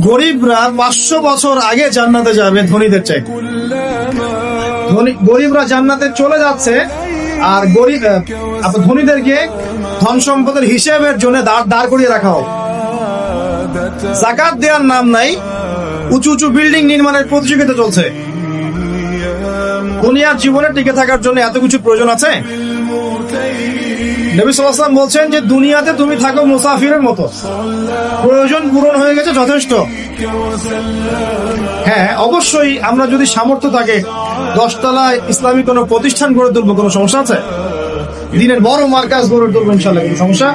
গরিবরা পাঁচশো বছর আগে জান্নাতে যাবে ধনীদের চাই গরিবরা জান্নাতে চলে যাচ্ছে আর গরিব ধনীদেরকে ধন সম্পদের হিসেবের জন্য দাঁড় দাঁড় করিয়ে রাখা হোক। জাকাত দেওয়ার নাম নাই, উঁচু উঁচু বিল্ডিং নির্মাণের প্রতিযোগিতা চলছে। দুনিয়ার জীবনে টিকে থাকার জন্য এত কিছু প্রয়োজন আছে? নবী সাল্লাম বলছেন যে দুনিয়াতে তুমি থাকো মুসাফিরের মতো। প্রয়োজন পূরণ হয়ে গেছে যথেষ্ট। হ্যাঁ অবশ্যই আমরা যদি সামর্থ্য থাকে, দশতলায় ইসলামী কোনো প্রতিষ্ঠান গড়ে তুলবো, কোনো সমস্যা আছে? দিনের বড় মার্কাজ গড়ে তুলবো ইনশাল্লাহ কোনো সমস্যা?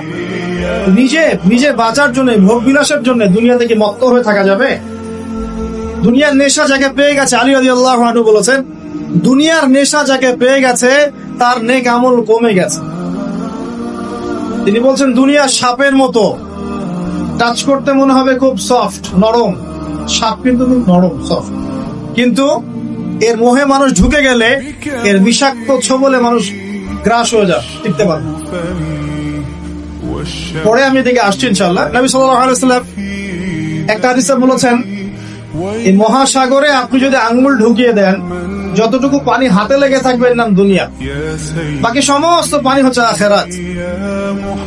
নিজে নিজে বাঁচার জন্য ভোগ বিলাসের জন্য দুনিয়া থেকে মত্ত হয়ে থাকা যাবে? দুনিয়ার নেশা যাকে পেয়ে গেছে, আলী আলী আল্লাহ বলেছেন, দুনিয়ার নেশা যাকে পেয়ে গেছে, তার নেক আমল কমে গেছে। তিনি বলছেন, দুনিয়া সাপের মতো। টাচ করতে মনে হবে খুব সফট নরম। সাপ কিন্তু খুব নরম সফট কিন্তু এর মোহে মানুষ ঢুকে গেলে এর বিষাক্ত ছবলে মানুষ গ্রাস হয়ে যায়, টিকতে পারে পরে আমি এদিকে আসছি ইনশাল্লাহ নবী সাল্লাম একটা হাদিসে বলেছেন এই মহাসাগরে আপনি যদি আঙ্গুল ঢুকিয়ে দেন, যতটুকু পানি হাতে লেগে থাকবে এর নাম দুনিয়া। বাকি সমস্ত পানি হচ্ছে আখেরাত।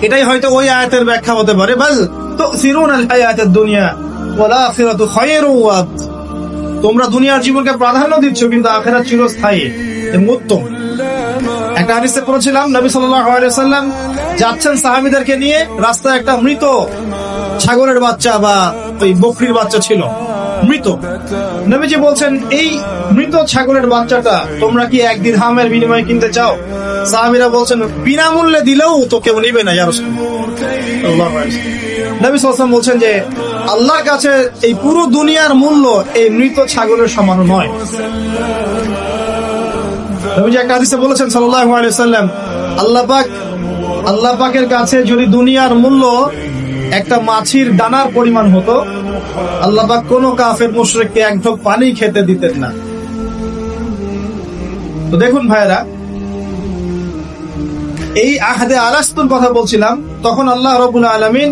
এটাই হয়তো ওই আয়াতের ব্যাখ্যা হতে পারে। বল তো ফিরুন আল হায়াতের দুনিয়া ওয়ালা আখিরাতু খায়রু। তোমরা দুনিয়ার জীবনকে প্রাধান্য দিচ্ছ, কিন্তু আখেরাত চিরস্থায়ী উত্তম। একটা হাদিসে পড়েছিলাম, নবী সাল্লাম যাচ্ছেন সাহাবীদেরকে নিয়ে, রাস্তায় একটা মৃত ছাগলের বাচ্চা বা ওই বকরির বাচ্চা ছিল। মৃত। নবীজি বলছেন, এই মৃত ছাগলের বাচ্চাটা তোমরা কি এক দিরহামের বিনিময়ে কিনতে চাও? সাহাবীরা বলছেন, বিনামূল্যে দিলেও তো কেউ নিবে না, ইয়া রাসূলুল্লাহ। নবী বলছেন যে, আল্লাহর কাছে এই পুরো দুনিয়ার মূল্য এই মৃত ছাগলের সমান নয়। নবীজি একটা হাদিসে বলেছেন, সাল্লাল্লাহু আলাইহি সাল্লাম আল্লাহ পাক, আল্লাহ পাকের কাছে যদি দুনিয়ার মূল্য একটা মাছির দানার পরিমাণ হতো, আল্লাহ পাক কোনো কাফের মুশরিককে এক ঢোক পানি খেতে দিতেন না। তো দেখুন ভাইরা এই আহাদে আলাস্তুর কথা বলছিলাম, তখন আল্লাহ রবুল আলমিন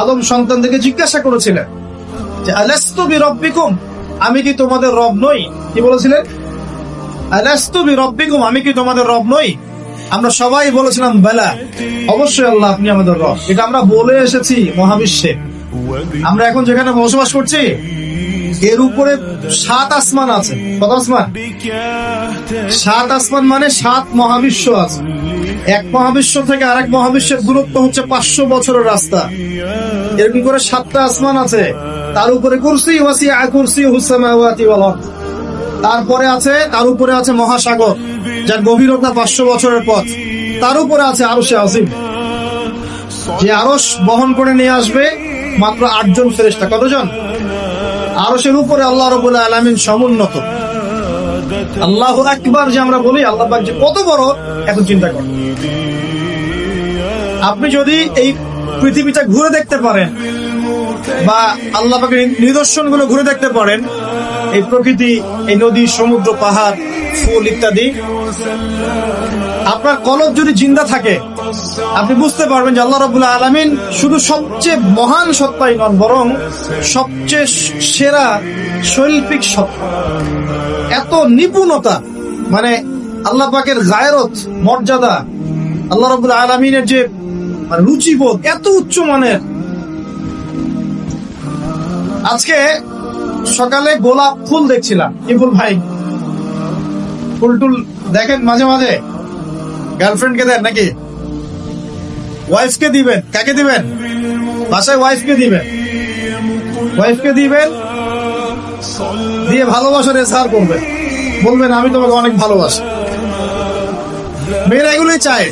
আদম সন্তানদেরকে জিজ্ঞাসা করেছিলেন যে, আলাস্তু বি রব্বিকুম আমি কি তোমাদের রব নই? কি বলেছিলেন? আলাস্তু বি রব্বিকুম আমি কি তোমাদের রব নই? আমরা সবাই বলেছিলাম, বেলা, অবশ্যই আল্লাহ আপনি আমাদের রব। এটা আমরা বলে এসেছি মহাবিশ্বে। আমরা এখন যেখানে বসবাস করছি, এর উপরে সাত আসমান আছে। কত আসমান? সাত আসমান মানে সাত মহাবিশ্ব আছে। এক মহাবিশ্ব থেকে আরেক মহাবিশ্বের দূরত্ব হচ্ছে পাঁচশো বছরের রাস্তা। এরকম করে সাতটা আসমান আছে। তার উপরে কুরসি ওয়াসি কুরসি হুসামাওয়াতি আরদ। তারপরে আছে, তার উপরে আছে মহাসাগর, যার গভীরতা পাঁচশো বছরের পথ। তার উপরে আছে আরও সে আজিম। যে আরস বহন করে নিয়ে আসবে মাত্র আটজন ফেরেস্তা কতজন? আরসের উপরে আল্লাহ রবুল্লাহ আলমিন সমুন্নত। আল্লাহ একবার যে আমরা বলি, আল্লাহ যে কত বড়, এখন চিন্তা কর। আপনি যদি এই পৃথিবীটা ঘুরে দেখতে পারেন বা আল্লাহ নিদর্শনগুলো ঘুরে দেখতে পারেন এই প্রকৃতি, এই নদী, সমুদ্র, পাহাড়, ফুল ইত্যাদি। আপনার কলব যদি জিন্দা থাকে, আপনি বুঝতে পারবেন যে আল্লাহ রবুল্লাহ আলমিন শুধু সবচেয়ে মহান সত্তাই নন, বরং সবচেয়ে সেরা শৈল্পিক সত্তা। এত নিপুণতা মানে আল্লাহ পাকের গায়রত মর্যাদা, আল্লাহ রবুল্লাহ আলমিনের যে মানে রুচিবোধ, এত উচ্চ মানের। আজকে সকালে গোলাপ ফুল দেখছিলাম। ইমফুল ভাই? ফুল টুল দেখেন মাঝে মাঝে। গার্লফ্রেন্ড কে দেন নাকি? ওয়াইফ কে দিবেন? কাকে দিবেন? বাসায় ওয়াইফ কে দিবেন? ওয়াইফকে দিবেন? দিয়ে ভালোবাসার এসার করবেন। বলবেন, আমি তোমাকে অনেক ভালোবাসি। মেয়েরা এগুলোই চায়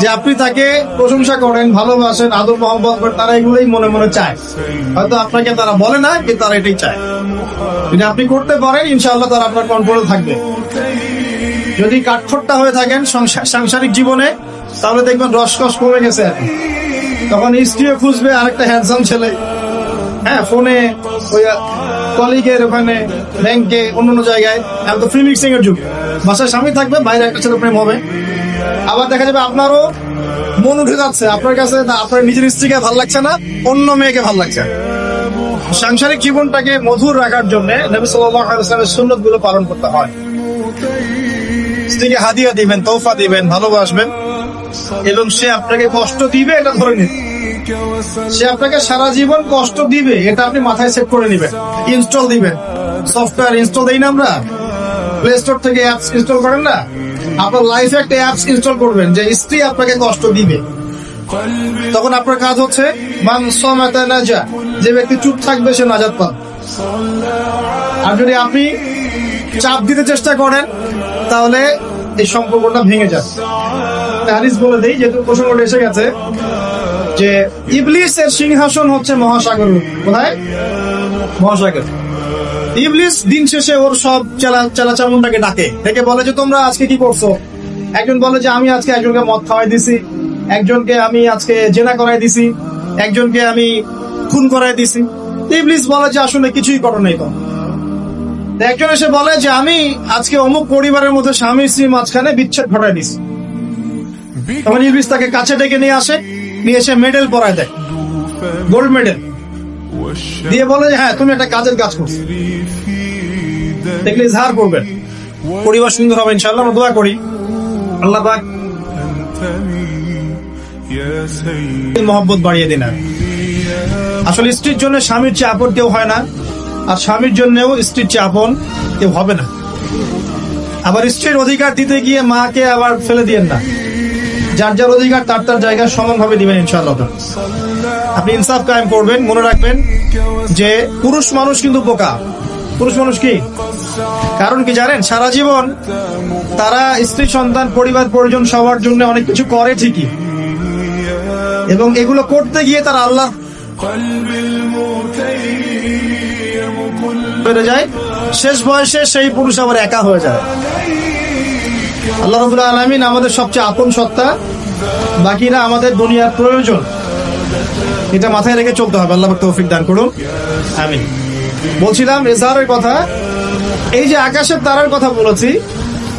যে আপনি তাকে প্রশংসা করেন, ভালোবাসেন, আদর মহব্বত করেন, তারা এগুলোই মনে মনে চায়। হয়তো আপনাকে তারা বলে না, কিন্তু তারা এটাই চায়। যদি আপনি করতে পারেন, ইনশাআল্লাহ তারা আপনার কন্ট্রোলে থাকবে। যদি কাঠখোট্টা হয়ে থাকেন সাংসারিক জীবনে, তাহলে দেখবেন রসকস কমে গেছে। তখন স্ত্রীও খুঁজবে আরেকটা হ্যান্ডসাম ছেলে। হ্যাঁ ফোনে ওই কলিগের ওখানে ব্যাংকে অন্য অন্য জায়গায়। এখন তো ফ্রি মিক্সিং এর যুগ। বাসায় স্বামী থাকবে, বাইরে একটা ছেলে প্রেম হবে। আবার দেখা যাবে আপনারও মন উঠে যাচ্ছে। আপনার কাছে না, আপনার নিজের স্ত্রীকে ভালো লাগছে না, অন্য মেয়েকে ভালো লাগছে সাংসারিক জীবনটাকে মধুর রাখার জন্য নবী সাল্লামের সুন্নতগুলো পালন করতে হয়। স্ত্রীকে হাদিয়া দিবেন তোফা দিবেন, ভালোবাসবেন। এবং সে আপনাকে কষ্ট দিবে, এটা ধরে নিন। সে আপনাকে সারা জীবন কষ্ট দিবে, এটা আপনি মাথায় সেট করে নেবেন ইনস্টল দিবেন। সফটওয়্যার ইনস্টল দেই না আমরা। প্লে স্টোর থেকে অ্যাপস ইনস্টল করেন না? আপনার লাইফে একটা অ্যাপস ইনস্টল করবেন, যে স্ত্রী আপনাকে কষ্ট দিবে। তখন আপনার কাজ হচ্ছে নাজা, যে ব্যক্তি চুপ থাকবে, সে নাজাত পাবে। আর যদি আপনি চাপ দিতে চেষ্টা করেন, তাহলে এই সম্পর্কটা ভেঙে যায় হারিস বলে দেই, যেহেতু প্রসঙ্গটা এসে গেছে যে ইবলিসের সিংহাসন হচ্ছে মহাসাগর। কোথায়? মহাসাগর। ইবলিস দিন শেষে ওর সব চেলা চেলা চামুন্ডাকে ডাকে। ডেকে বলে যে, তোমরা আজকে কি করছ? একজন বলে যে, আমি আজকে একজনকে মদ খাওয়াই দিছি। একজনকে আমি আজকে জেনা করাই দিছি। একজনকে আমি খুন করাই দিছি। ইবলিস বলে যে, আসলে কিছুই করো নাই তো। একজন এসে বলে যে, আমি আজকে অমুক পরিবারের মধ্যে স্বামী স্ত্রী মাঝখানে বিচ্ছেদ ঘটাই দিছি। তখন ইবলিস তাকে কাছে ডেকে নিয়ে আসে। নিয়ে এসে মেডেল পরায় দেয়। গোল্ড মেডেল দিয়ে বলে যে হ্যাঁ তুমি একটা কাজের কাজ করছ। দেখলে ইজহার করবেন পরিবার সুন্দর হবে ইনশাল্লাহ আমরা দোয়া করি। আল্লাহ পাক মহব্বত বাড়িয়ে দিন। আসলে স্ত্রীর জন্য স্বামীর চেয়ে আপন কেউ হয় না, আর স্বামীর জন্যও স্ত্রীর চেয়ে আপন কেউ হবে না। আবার স্ত্রীর অধিকার দিতে গিয়ে মাকে আবার ফেলে দিয়েন না। যার যার অধিকার, তার তার জায়গা সমানভাবে দিবেন ইনশাআল্লাহ। আপনি ইনসাফ কায়েম করবেন, মনে রাখবেন যে পুরুষ মানুষ কিন্তু বোকা। পুরুষ মানুষ কি? কারণ কি জানেন? সারা জীবন তারা স্ত্রী, সন্তান, পরিবার, পরিজন সবার জন্য অনেক কিছু করে ঠিকই। এবং এগুলো করতে গিয়ে তারা আল্লাহ বেড়ে যায়। শেষ বয়সে সেই পুরুষ আবার একা হয়ে যায়। আল্লাহ রবুল্লা আলমিন আমাদের সবচেয়ে আপন সত্তা বাকিরা আমাদের দুনিয়ার প্রয়োজন। এটা মাথায় রেখে চলতে হবে আল্লাহ তৌফিক দান করুন। আমি বলছিলাম এজারের কথা এই যে আকাশের তারার কথা বলেছি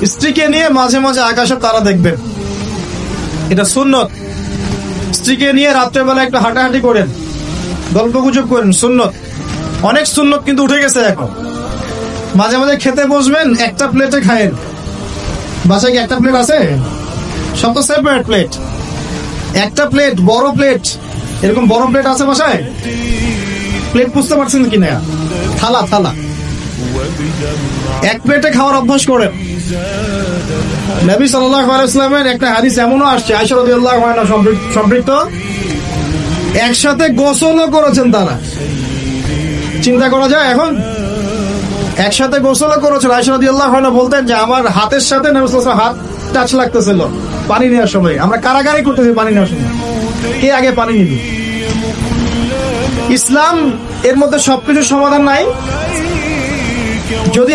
স্ত্রীকে নিয়ে মাঝে মাঝে আকাশের তারা দেখবেন। এটা সুন্নত। স্ত্রীকে নিয়ে রাত্রেবেলা একটু হাঁটাহাঁটি করেন গল্প গুজব করেন সুন্নত। অনেক সুন্নত কিন্তু উঠে গেছে এখন। মাঝে মাঝে খেতে বসবেন একটা প্লেটে খায়েন। বাসায় কি একটা প্লেট আছে? সব তো সেপারেট প্লেট একটা প্লেট বড় প্লেট এরকম বড় প্লেট আছে বাসায়? প্লেট বুঝতে পারছেন কি না? থালা থালা। এক প্লেটে খাওয়ার অভ্যাস করেন। নবী সাল্লাহ আলাইসলামের একটা হাদিস এমনও আসছে আইসরদুল্লাহ সম্পৃক্ত। একসাথে গোসলও করেছেন তারা। চিন্তা করা যায় এখন? একসাথে গোসলও করেছিল। আইসরদি আল্লাহ বলতেন যে, আমার হাতের সাথে হাত টাচ লাগতেছিল। পানি নেওয়ার সময়। আমরা কারাগারি করতেছি পানি নেওয়ার সময়। কে আগে পানি নিবি? ইসলাম, এর মধ্যে সবকিছু সমাধান নাই। যদি